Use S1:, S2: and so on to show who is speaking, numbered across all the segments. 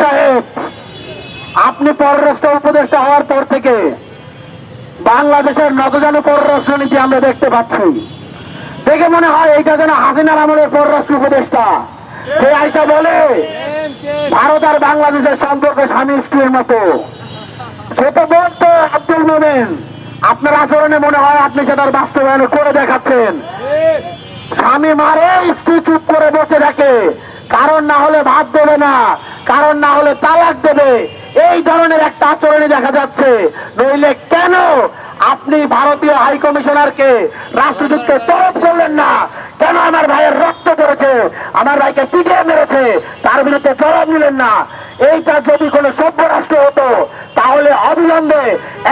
S1: সাহেব, আপনি পররাষ্ট্র উপদেষ্টা হওয়ার পর থেকে বাংলাদেশের নতজানু পররাষ্ট্র নীতি আমরা দেখতে পাচ্ছি। দেখে মনে হয় এইটা যেন হাসিনার আমলের পররাষ্ট্র উপদেষ্টা। সে আইসা বলে, ভারত আর বাংলাদেশের সম্পর্ক স্বামী স্ত্রীর মতো। সে তো বলতো, আব্দুল মোমেন, আপনার আচরণে মনে হয় আপনি সেটার বাস্তবায়ন করে দেখাচ্ছেন। স্বামী মারে, স্ত্রী চুপ করে বসে থাকে। কারণ না হলে ভাত দেবে না, কারণ না হলে তালাক দেবে। এই ধরনের একটা আচরণে দেখা যাচ্ছে। নইলে কেন আপনি ভারতীয় হাই কমিশনারকে রাষ্ট্রদূতকে তরফ করলেন না? কেন আমার ভাইয়ের রক্ত ধরেছে আমার ভাইকে পিটিয়ে মেরেছে? তার বিরুদ্ধে জবাব নিলেন না। এইটা যদি কোনো সভ্য রাষ্ট্র হতো, তাহলে অবিলম্বে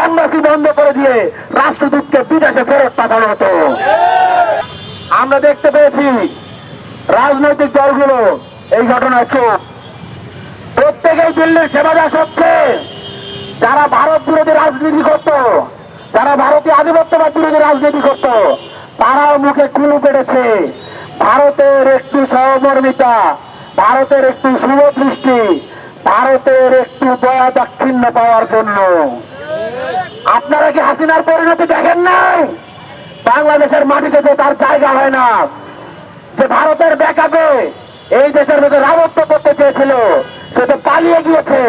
S1: এম্বাসি বন্ধ করে দিয়ে রাষ্ট্রদূতকে বিদেশে ফেরত পাঠানো হতো। আমরা দেখতে পেয়েছি রাজনৈতিক দলগুলো এই ঘটনায় চোখ প্রত্যেকেই দিল্লির সেবা দাস হচ্ছে। যারা ভারত বিরোধী রাজনীতি করত, যারা ভারতীয় আধিপত্যবাদ বিরোধী রাজনীতি করত, তারাও মুখে কুলু পেড়েছে। ভারতের একটু সহমর্মিতা, ভারতের একটু শুভদৃষ্টি ভারতের একটু দয়া দাক্ষিণ্য পাওয়ার জন্য। আপনারা কি হাসিনার পরিণতি দেখেন নাই? বাংলাদেশের মাটিতে তো তার জায়গা হয় না, যে ভারতের ব্যাকআপে এই দেশের মধ্যে রাজত্ব করতে চেয়েছিল, সে তো পালিয়ে গিয়েছে।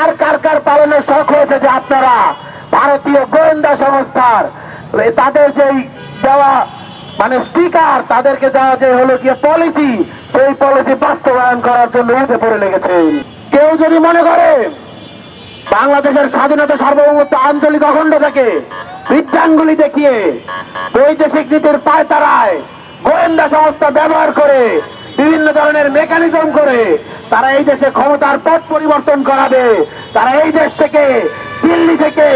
S1: আর কার কার পালনের শখ হয়েছে যে আপনারা ভারতীয় গোয়েন্দা সংস্থার তাদের যেই দেওয়া মানে স্টিকার তাদেরকে দেওয়া যে হলো গিয়ে পলিসি সেই পলিসি বাস্তবায়ন করার জন্য উঠে পড়ে লেগেছে। কেউ যদি মনে করে বাংলাদেশের স্বাধীনতা সার্বভৌমত্ব আঞ্চলিক অখণ্ডতাকে বৃদ্ধাঙ্গুলি দেখিয়ে বৈদেশিক নীতির পায় তারায় গোয়েন্দা সংস্থা ব্যবহার করে বিভিন্ন ধরনের মেকানিজম করে তারা এই দেশে ক্ষমতার পথ পরিবর্তন করাবে। তারা এই দেশ থেকে দিল্লি থেকে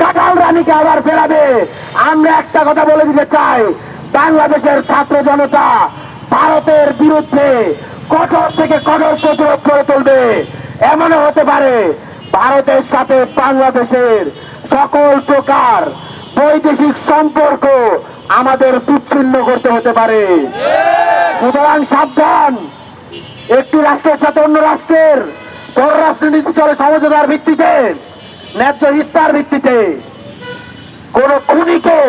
S1: কাটাল রানীকে আবার ফেরাবে। আমরা একটা কথা বলে দিতে চাই, বাংলাদেশের ছাত্র জনতা ভারতের বিরুদ্ধে কঠোর থেকে কঠোর প্রতিরোধ করে তুলবে। এমনও হতে পারে, ভারতের সাথে বাংলাদেশের সকল প্রকার বৈদেশিক সম্পর্ক আমাদের বিচ্ছিন্ন করতে হতে পারে। সুতরাং সাবধান। একটি রাষ্ট্রের সাথে অন্য রাষ্ট্রের পররাষ্ট্রনীতি চলে সমঝোতার ভিত্তিতে, ন্যায্য হিস্সার ভিত্তিতে। কোন খুনিকে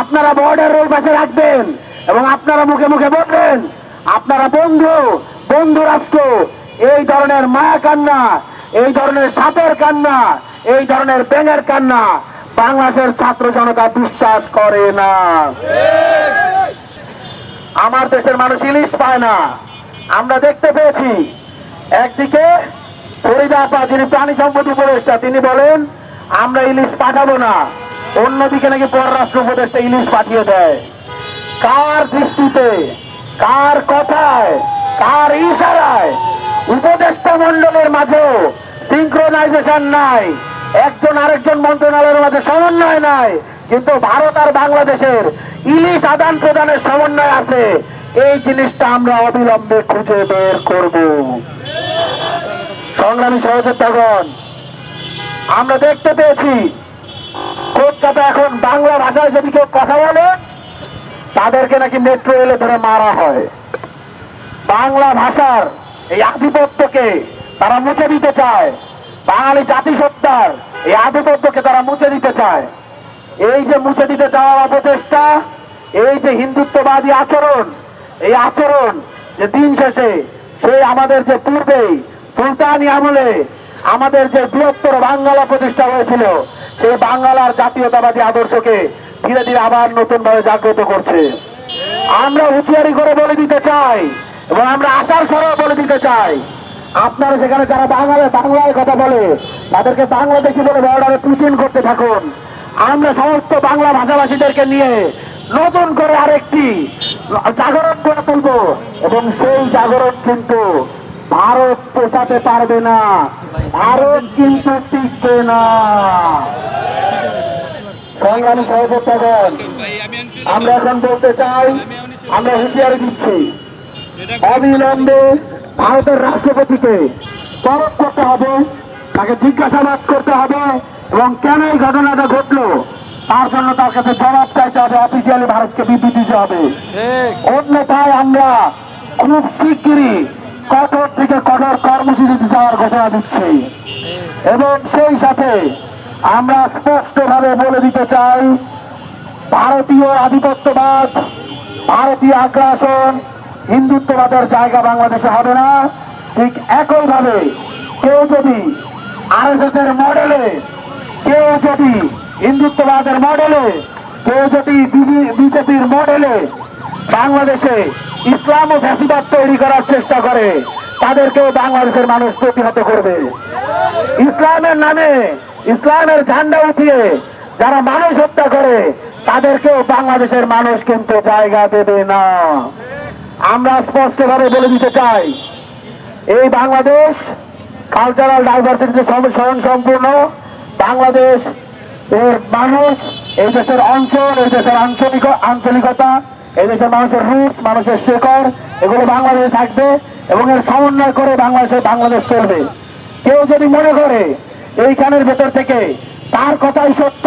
S1: আপনারা বর্ডার ওই পাশে রাখবেন এবং আপনারা মুখে মুখে বলবেন, আপনারা বন্ধু বন্ধু রাষ্ট্র, এই ধরনের মায়া কান্না, এই ধরনের সাপের কান্না, এই ধরনের ব্যাঙের কান্না বাংলাদেশের ছাত্র জনতা বিশ্বাস করে না। আমার দেশের মানুষ ইলিশ পায় না। আমরা দেখতে পেয়েছি, একদিকে যিনি প্রাণী সম্পদ উপদেষ্টা, তিনি বলেন, আমরা ইলিশ পাঠাবো না। অন্যদিকে নাকি পররাষ্ট্র উপদেষ্টা ইলিশ পাঠিয়ে দেয়। কার দৃষ্টিতে, কার কথায়, কার ইশারায় উপদেষ্টা মন্ডলের মাঝেও সিঙ্ক্রোনাইজেশন নাই? একজন আরেকজন মন্ত্রণালয়ের মাঝে সমন্বয় নাই, কিন্তু ভারত আর বাংলাদেশের ইলিশ আদান প্রদানের সমন্বয় আছে। এই জিনিসটা আমরা অবিলম্বে খুঁজে বের করব। সংগ্রামী সহযোদ্ধাগণ, আমরা দেখতে পেয়েছি, কলকাতা এখন বাংলা ভাষায় যদি কেউ কথা বলে, তাদেরকে নাকি মেট্রো রেলে ধরে মারা হয়। বাংলা ভাষার এই আধিপত্যকে তারা মুছে দিতে চায়। বাঙালি জাতিসত্তার এই আধিপত্যকে তারা মুছে দিতে চায়। এই যে মুছে দিতে চাওয়ার অপচেষ্টা, এই যে হিন্দুত্ববাদী আচরণ, এই আচরণ যে দিন শেষে, সেই আমাদের যে পূর্বেই সুলতানি আমলে আমাদের যে বৃহত্তর বাঙ্গালা প্রতিষ্ঠা হয়েছিল, সেই বাঙ্গালার জাতীয়তাবাদী আদর্শকে ধীরে ধীরে আবার নতুন ভাবে জাগ্রত করছে। আমরা হুঁশিয়ারি করে বলে দিতে চাই এবং আমরা আশার স্বরও বলে দিতে চাই। আপনারা সেখানে যারা বাংলায় বাংলায় কথা বলে, তাদেরকে বাংলাদেশি বলে বর্ডারে টুসিন করতে থাকুন। আমরা সমস্ত বাংলা ভাষাভাষীদেরকে নিয়ে নতুন করে আরেকটি জাগরণ করে তুলব। এবং সেই জাগরণ কিন্তু ভারত পোষাতে পারবে না। ভারত কিন্তু টিকবে না। সংগ্রামী সহযোদ্ধাগণ আমরা এখন বলতে চাই, আমরা হুঁশিয়ারি দিচ্ছি। অবিলম্বে ভারতের রাষ্ট্রপতিকে তলব করতে হবে তাকে জিজ্ঞাসাবাদ করতে হবে এবং কেন এই ঘটনাটা ঘটলো তার জন্য তার কাছে জবাব চাইতে হবে অফিসিয়ালি ভারতকে বিবৃতি দিতে হবে। অন্যথায় আমরা খুব শিগগিরই কঠোর থেকে কঠোর কর্মসূচিতে যাওয়ার ঘোষণা দিচ্ছি। এবং সেই সাথে আমরা স্পষ্টভাবে বলে দিতে চাই ভারতীয় আধিপত্যবাদ ভারতীয় আগ্রাসন হিন্দুত্ববাদের জায়গা বাংলাদেশে হবে না। ঠিক একইভাবে কেউ যদি আরএসএস এর মডেলে কেউ যদি হিন্দুত্ববাদের মডেলে কেউ যদি বিজেপির মডেলে বাংলাদেশে ইসলাম ও ফ্যাসিবাদ তৈরি করার চেষ্টা করে, তাদেরকেও বাংলাদেশের মানুষ প্রতিহত করবে। ইসলামের নামে ইসলামের ঝান্ডা উঠিয়ে যারা মানুষ হত্যা করে, তাদেরকেও বাংলাদেশের মানুষ কিন্তু জায়গা দেবে না। আমরা স্পষ্টভাবে বলে দিতে চাই, এই বাংলাদেশ কালচারাল ডাইভার্সিটিতে স্বয়ং সম্পূর্ণ বাংলাদেশ এর মানুষ, এই দেশের অঞ্চল, এই দেশের আঞ্চলিক, আঞ্চলিকতা, এই দেশের মানুষের রুটস মানুষের শেকড়, এগুলো বাংলাদেশে থাকবে এবং এর সমন্বয় করে বাংলাদেশে বাংলাদেশ চলবে। কেউ যদি মনে করে এইখানের ভেতর থেকে তার কথাই সত্য,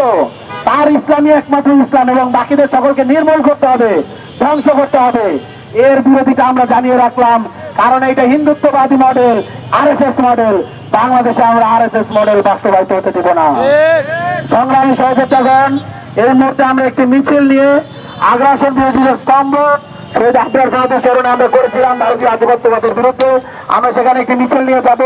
S1: তার ইসলামী একমাত্র ইসলাম এবং বাকিদের সকলকে নির্মূল করতে হবে, ধ্বংস করতে হবে এর বিরোধিতা আমরা জানিয়ে রাখলাম, কারণ এটা হিন্দুত্ববাদী মডেল আরএসএস মডেল বাংলাদেশে আমরা আরএসএস মডেল বাস্তবায়িত হতে দেব না। সংগ্রামী সহযোদ্ধাগণ এর মুহূর্তে আমরা একটি মিছিল নিয়ে আগ্রাসন বিরোধী স্তম্ভ, শহীদ আব্দুল ফাহাদের স্মরণে আমরা করেছিলাম, ভারতীয় আধিপত্যবাদের বিরুদ্ধে। আমরা সেখানে একটি মিছিল নিয়ে যাব।